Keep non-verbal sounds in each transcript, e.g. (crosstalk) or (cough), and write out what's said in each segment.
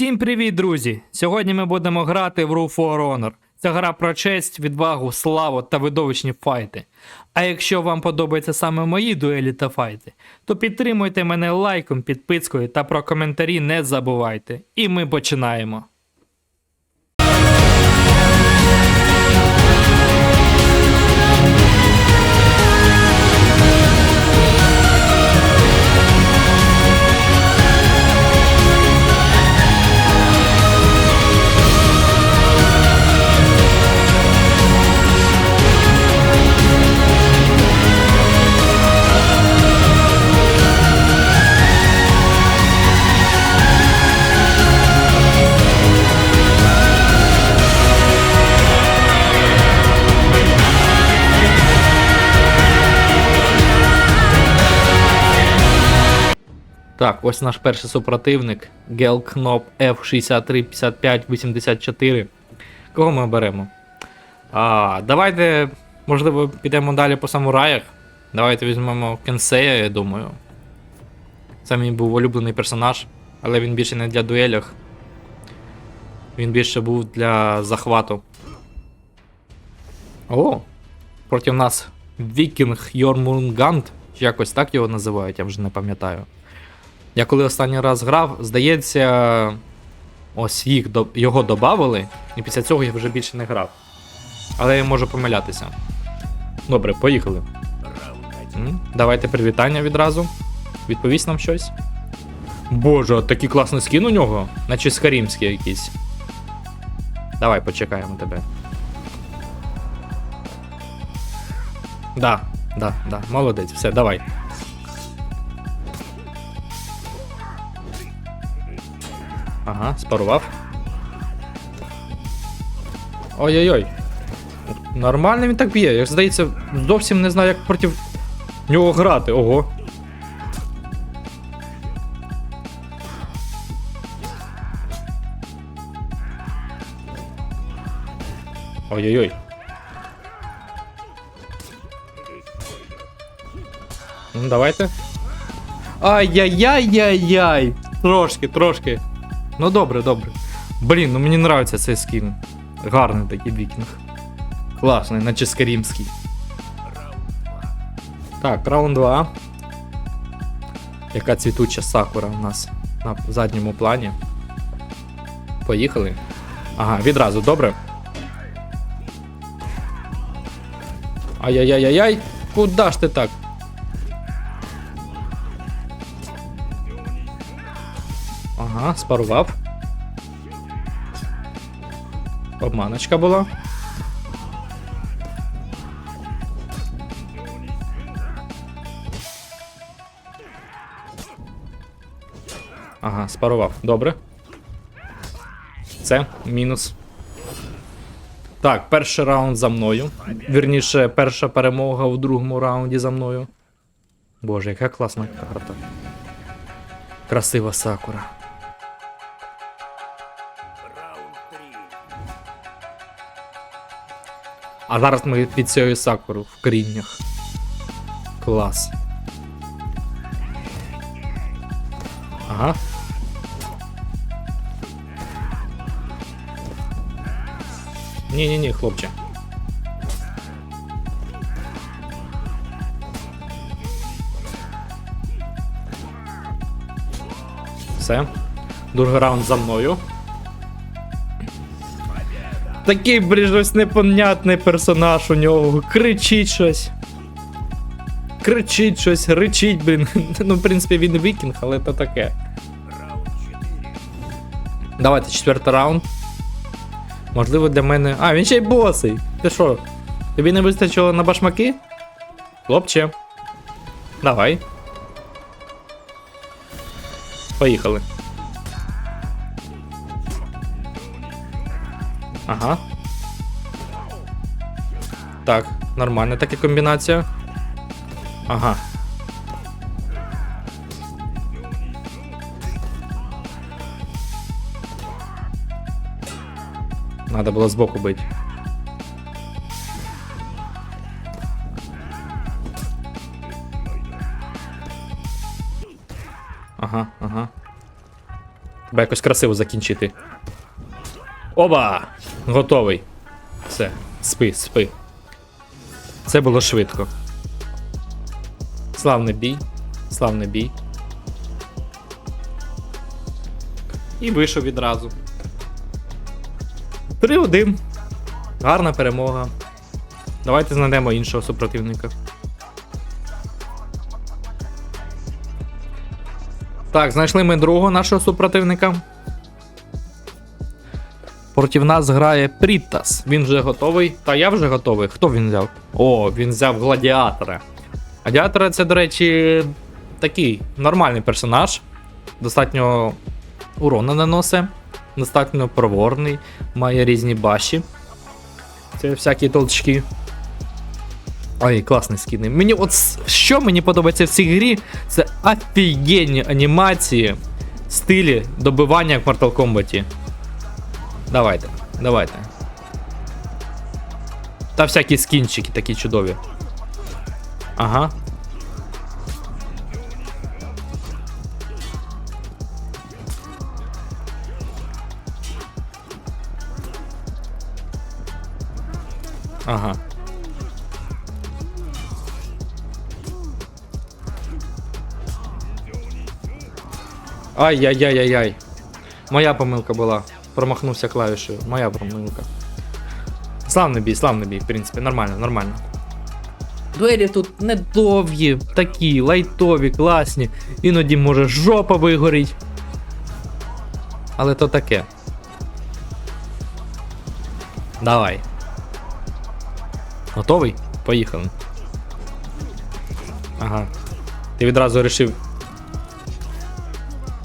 Всім привіт, друзі! Сьогодні ми будемо грати в Rule for Honor. Це гра про честь, відвагу, славу та видовищні файти. А якщо вам подобаються саме мої дуелі та файти, то підтримуйте мене лайком, підпискою та про коментарі не забувайте. І ми починаємо. Так, ось наш перший супротивник Gelknop F635584. Кого ми беремо? А, давайте, можливо, підемо далі по самураях. Давайте візьмемо Кенсея, я думаю. Це мій був улюблений персонаж, але він більше не для дуелях. Він більше був для захвату. О! Проти нас Вікінг Йормунганд. Чи якось так його називають, я вже не пам'ятаю. Я коли останній раз грав, здається, ось їх його додавали, і після цього я вже більше не грав. Але я можу помилятися. Добре, поїхали. Давайте привітання відразу. Відповість нам щось. Боже, такий класний скін у нього, наче скарімський якийсь. Давай почекаємо тебе. Да, да, да, молодець, все, давай. Ага, спарував. Ой-ой-ой. Нормально він так б'є. Я здається, зовсім не знаю, як проти нього грати. Ого. Ой-ой-ой. Ну, давайте. Ай-яй-яй-яй-яй! Трошки, трошки. Ну добре, добре. Блін, ну мені нравиться цей скін. Гарний такий вікінг. Класний, наче скарімський. Так, раунд 2. Яка цвітуча сакура у нас на задньому плані. Поїхали. Ага, відразу, добре. Ай-яй-яй-яй-яй! Куда ж ти так? Спарував. Обманочка була. Ага, спарував. Добре. Це мінус. Так, перший раунд за мною. Вірніше, перша перемога в другому раунді за мною. Боже, яка класна карта. Красива сакура. А зараз ми під цією сакуру в коріннях. Клас. Ага. Ні-ні-ні, хлопче. Все. Другий раунд за мною. Такий бріжось непонятний персонаж у нього. Кричить щось. Кричить щось, ричить, блін. (laughs) Ну, в принципі, він вікінг, але то таке. Давайте четвертий раунд. Можливо, для мене. А, він ще й босий. Ти що? Тобі не вистачило на башмаки? Хлопче. Давай. Поїхали. Ага. Так, нормальна така комбінація. Ага. Надо було збоку бити. Ага, ага. Треба якось красиво закінчити. Оба! Готовий. Все, спи, спи. Це було швидко. Славний бій. Славний бій. І вийшов відразу. 3-1. Гарна перемога. Давайте знайдемо іншого супротивника. Так, знайшли ми другого нашого супротивника. Проти нас грає Прітас. Він вже готовий. Та я вже готовий. Хто він взяв? О, він взяв гладіатора. Гладіатора це, до речі, такий нормальний персонаж. Достатньо урона наносить. Достатньо проворний, має різні баші. Це всякі толчки. Ой, класний скіни. Мені от що мені подобається в цій грі, це офігенні анімації, стилі добивання в Mortal Kombat. Давайте, давайте. Та всякі скінчики такі чудові. Ага. Ага. Ай-яй-яй-яй-яй. Моя помилка була. Промахнувся клавішею. Моя помилка. Славний бій, славний бій, в принципі, нормально, нормально. Дуелі тут недовгі, такі, лайтові, класні. Іноді може жопа вигоріть. Але то таке. Давай. Готовий? Поїхали. Ага. Ти відразу вирішив.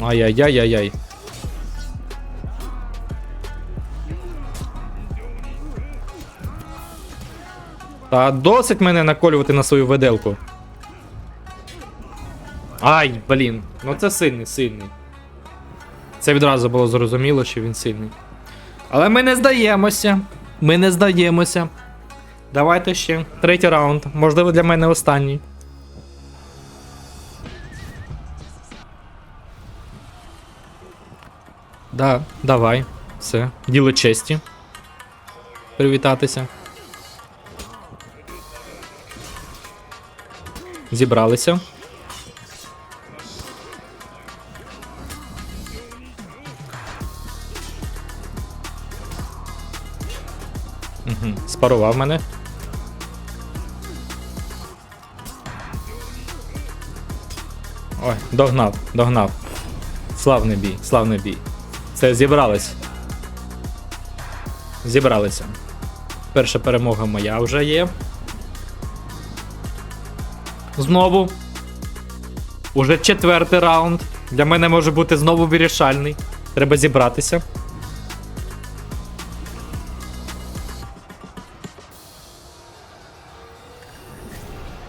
Ай-яй-яй-яй-яй. Та досить мене наколювати на свою веделку. Ай, блін. Ну це сильний, сильний. Це відразу було зрозуміло, що він сильний. Але ми не здаємося. Ми не здаємося. Давайте ще. Третій раунд. Можливо, для мене останній. Да, давай. Все. Діло честі. Привітатися. Зібралися. Угу. Спарував мене. Ой, догнав, догнав. Славний бій, славний бій. Це зібрались. Зібралися. Перша перемога моя вже є. Знову. Уже четвертий раунд. Для мене може бути знову вирішальний. Треба зібратися.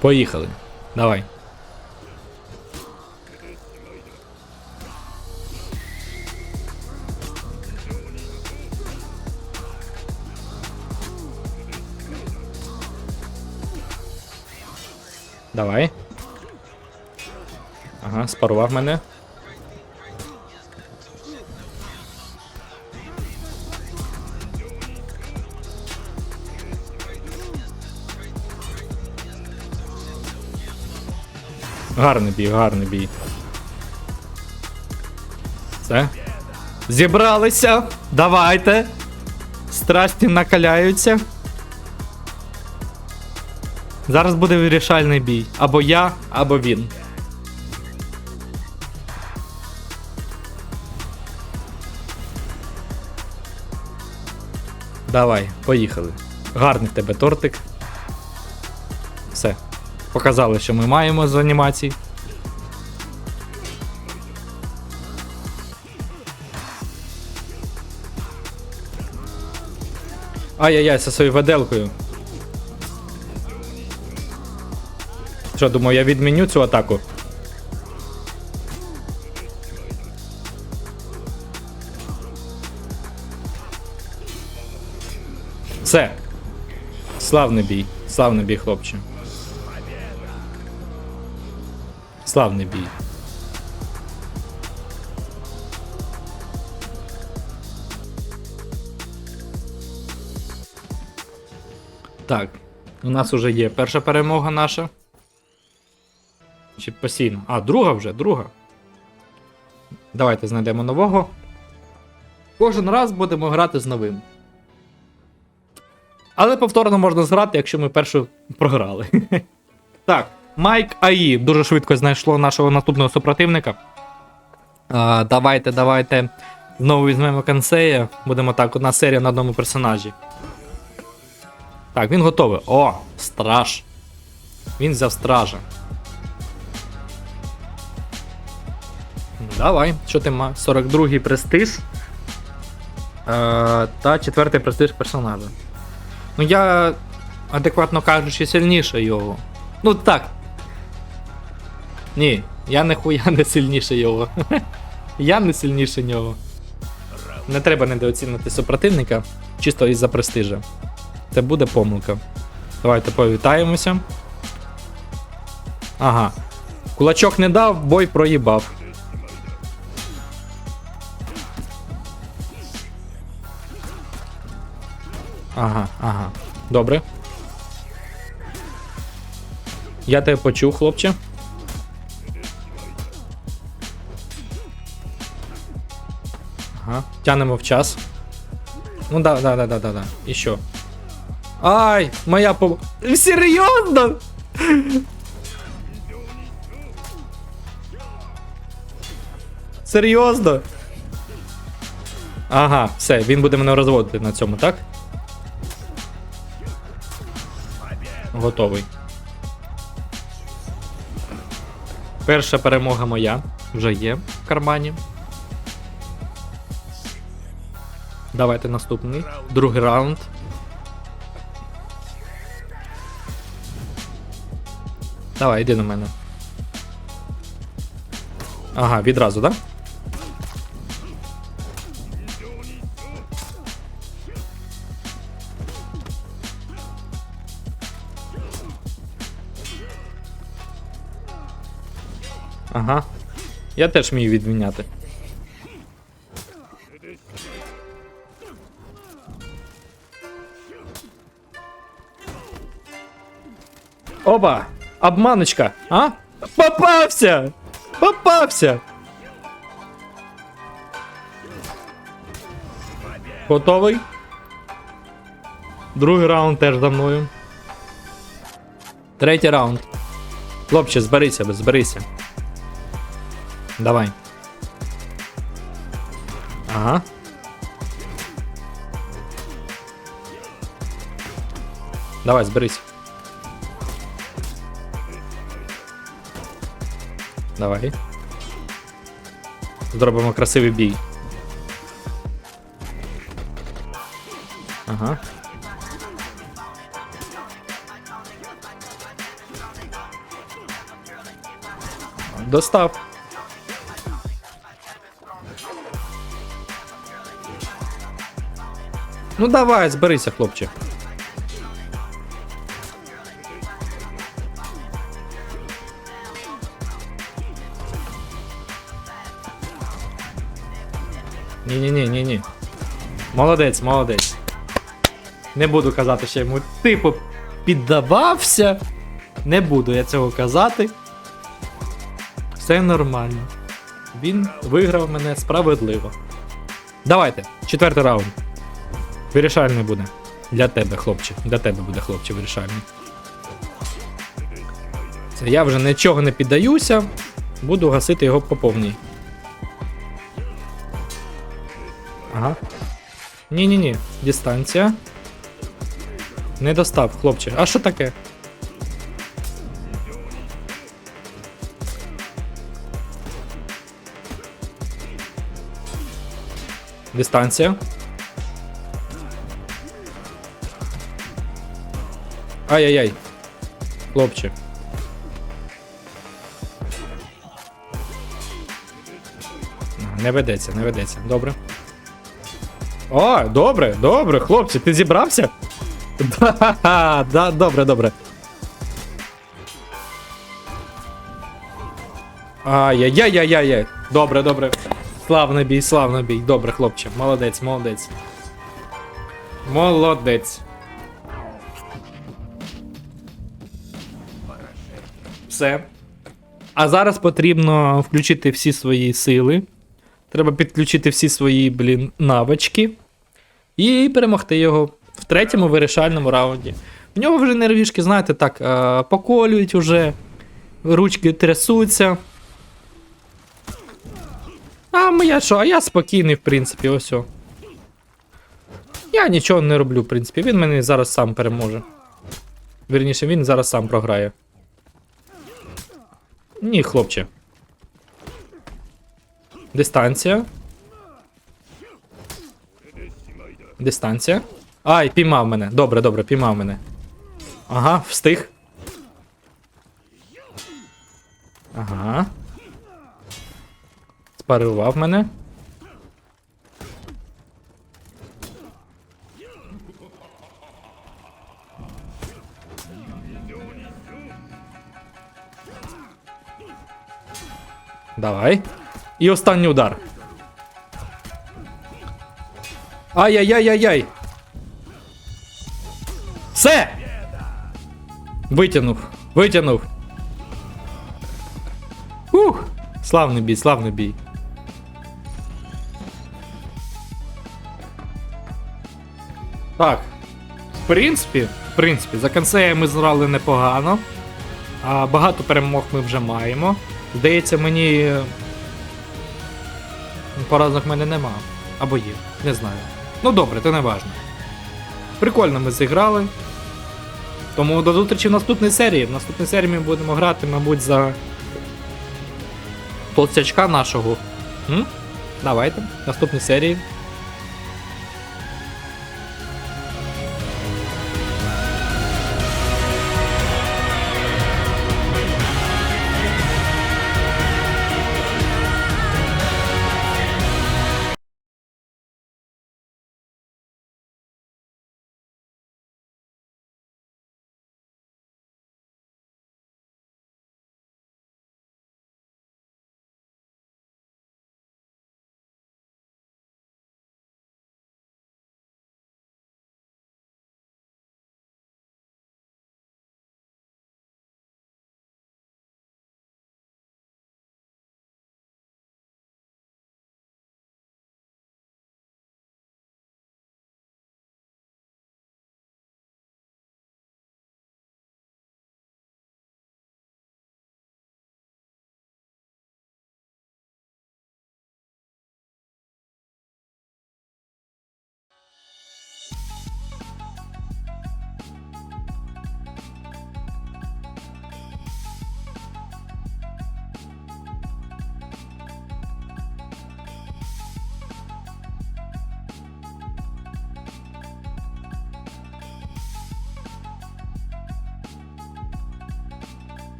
Поїхали. Давай. Давай. Ага, спарував мене. Гарний бій, гарний бій. Все. Зібралися. Давайте. Страсті накаляються. Зараз буде вирішальний бій. Або я, або він. Давай, поїхали. Гарний тебе тортик. Все. Показали, що ми маємо з анімацій. Ай-яй-яй, зі своєю веделкою. Що, думав, я відміню цю атаку. Все. Славний бій. Славний бій, хлопче. Славний бій. Так, у нас уже є перша перемога наша. Чи постійно? А, друга вже, друга. Давайте знайдемо нового. Кожен раз будемо грати з новим. Але повторно можна зграти, якщо ми першу програли. (laughs) так, Майк АІ дуже швидко знайшло нашого наступного супротивника. А, давайте, давайте. Знову візьмемо канцея. Будемо так, одна серія на одному персонажі. Так, він готовий. О, страж. Він взяв стража. Давай, що ти маєш? 42-й престиж. Е, та четвертий престиж персонажа. Ну я, адекватно кажучи, сильніше його. Ну так. Ні, я ніхуя не сильніше його. (laughs) я не сильніше нього. Не треба недооцінити супротивника, чисто із-за престижа. Це буде помилка. Давайте повітаємося. Ага. Кулачок не дав, бой проїбав. Ага, ага. Добре. Я тебе почув, хлопче. Ага. Тянемо в час. Ну да, да, да, да, да, да. І що? Ай, моя по. Серйозно? Серйозно? Ага, все, він буде мене розводити на цьому, так? Готовий. Перша перемога моя вже є в кармані. Давайте наступний. Другий раунд. Давай, йди на мене. Ага, відразу, так? Да? Ага. Я теж вмію відміняти. Опа! Обманочка! А? Попався! Попався! Готовий? Другий раунд теж за мною. Третій раунд. Хлопче, зберися, зберися. Давай. Ага. Давай, зберись. Давай. Зробимо красивий бій. Ага. Достав. Ну давай, зберися, хлопче. Ні-ні-ні, ні-ні. Молодець, молодець. Не буду казати, що йому типу піддавався. Не буду я цього казати. Все нормально. Він виграв мене справедливо. Давайте, четвертий раунд. Вирішальний буде. Для тебе, хлопче. Для тебе буде, хлопче, вирішальний. Це я вже нічого не піддаюся. Буду гасити його по повній. Ага. Ні-ні-ні, дистанція. Не достав, хлопче. А що таке? Дистанція. Ай-яй-яй. Хлопче. Не ведеться, не ведеться. Добре. О, добре, добре, хлопче, ти зібрався? Да, (laughs) да, добре, добре. Ай-яй-яй-яй-яй. Добре, добре. Славний бій, славний бій. Добре, хлопче. Молодець, молодець. Молодець. Все. А зараз потрібно включити всі свої сили. Треба підключити всі свої, блін, навички. І перемогти його в третьому вирішальному раунді. В нього вже нервішки, знаєте, так, е, поколюють уже, ручки трясуться. А моя що? А я спокійний, в принципі, ось. Я нічого не роблю, в принципі. Він мене зараз сам переможе. Вірніше, він зараз сам програє. Ні, хлопче. Дистанція. Дистанція. Ай, піймав мене. Добре, добре, піймав мене. Ага, встиг. Ага. Спарував мене. Давай. І останній удар. Ай-яй-яй-яй-яй. Все! Витягнув. Витягнув. Ух! Славний бій, славний бій. Так. В принципі, в принципі, за концея ми зрали непогано. А, багато перемог ми вже маємо. Здається, мені. е, Поразок в мене нема. Або є, не знаю. Ну добре, це не важно. Прикольно ми зіграли. Тому до зустрічі в наступній серії. В наступній серії ми будемо грати, мабуть, за толстячка нашого. М? Давайте, в наступній серії.